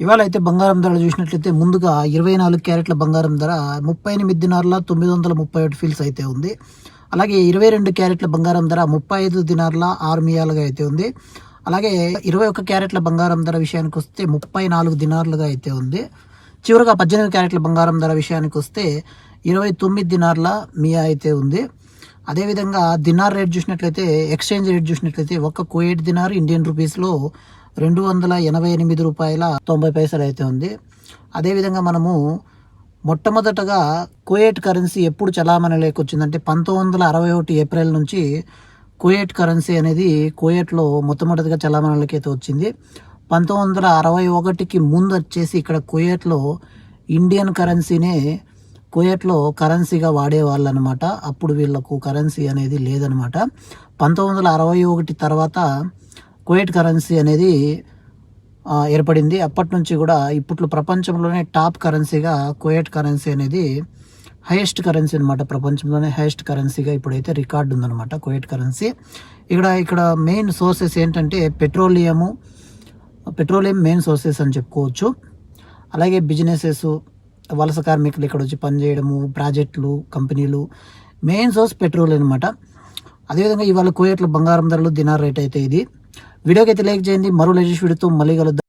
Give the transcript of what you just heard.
ఇవాళ అయితే బంగారం ధర చూసినట్లయితే ముందుగా ఇరవై నాలుగు క్యారెట్ల బంగారం ధర ముప్పై ఎనిమిది దినార్ల తొమ్మిది వందల ముప్పై ఒకటి ఫీల్స్ అయితే ఉంది. అలాగే ఇరవై రెండు క్యారెట్ల బంగారం ధర ముప్పై ఐదు దినార్ల ఆరు మియాలుగా అయితే ఉంది. అలాగే ఇరవై ఒక్క క్యారెట్ల బంగారం ధర విషయానికి వస్తే ముప్పై నాలుగు దినార్లుగా అయితే ఉంది. చివరగా పద్దెనిమిది క్యారెట్ల బంగారం ధర విషయానికి వస్తే ఇరవై తొమ్మిది దినార్ల మియా అయితే ఉంది. అదేవిధంగా దినార్ రేట్ చూసినట్లయితే ఎక్స్చేంజ్ రేట్ చూసినట్లయితే ఒక్క కువైట్ దినార్ ఇండియన్ రూపీస్లో రెండు వందల ఎనభై ఎనిమిది రూపాయల తొంభై పైసలు అయితే ఉంది. అదేవిధంగా మనము మొట్టమొదటగా కువైట్ కరెన్సీ ఎప్పుడు చలామణి లేకొచ్చిందంటే పంతొమ్మిది వందల అరవై ఒకటి ఏప్రిల్ నుంచి కువైట్ కరెన్సీ అనేది కువైట్లో మొట్టమొదటిగా చలామణిలోకి అయితే వచ్చింది. పంతొమ్మిది వందల అరవై ఒకటికి ముందు వచ్చేసి ఇక్కడ కువైట్లో ఇండియన్ కరెన్సీనే కువైట్లో కరెన్సీగా వాడేవాళ్ళు అనమాట అప్పుడు వీళ్ళకు కరెన్సీ అనేది లేదనమాట. పంతొమ్మిది వందల అరవై ఒకటి తర్వాత కువైట్ కరెన్సీ అనేది ఏర్పడింది. అప్పటి నుంచి కూడా ఇప్పట్లో ప్రపంచంలోనే టాప్ కరెన్సీగా కువైట్ కరెన్సీ అనేది హైయెస్ట్ కరెన్సీ అనమాట ప్రపంచంలోనే హైయెస్ట్ కరెన్సీగా ఇప్పుడైతే రికార్డు ఉందన్నమాట కువైట్ కరెన్సీ. ఇక్కడ ఇక్కడ మెయిన్ సోర్సెస్ ఏంటంటే పెట్రోలియము పెట్రోలియం మెయిన్ సోర్సెస్ అని చెప్పుకోవచ్చు. అలాగే బిజినెసెస్ వలస కార్మికులు ఇక్కడ వచ్చి పనిచేయడము ప్రాజెక్టులు కంపెనీలు మెయిన్ సోర్స్ పెట్రోల్ అనమాట అదేవిధంగా ఇవాళ కువైట్లో బంగారం ధరలు దినార్ రేట్ అయితే ఇది. వీడియోకి అయితే లైక్ చేయండి. మరో లేటెస్ట్ వీడియోతో మళ్ళీ కలుద్దాం.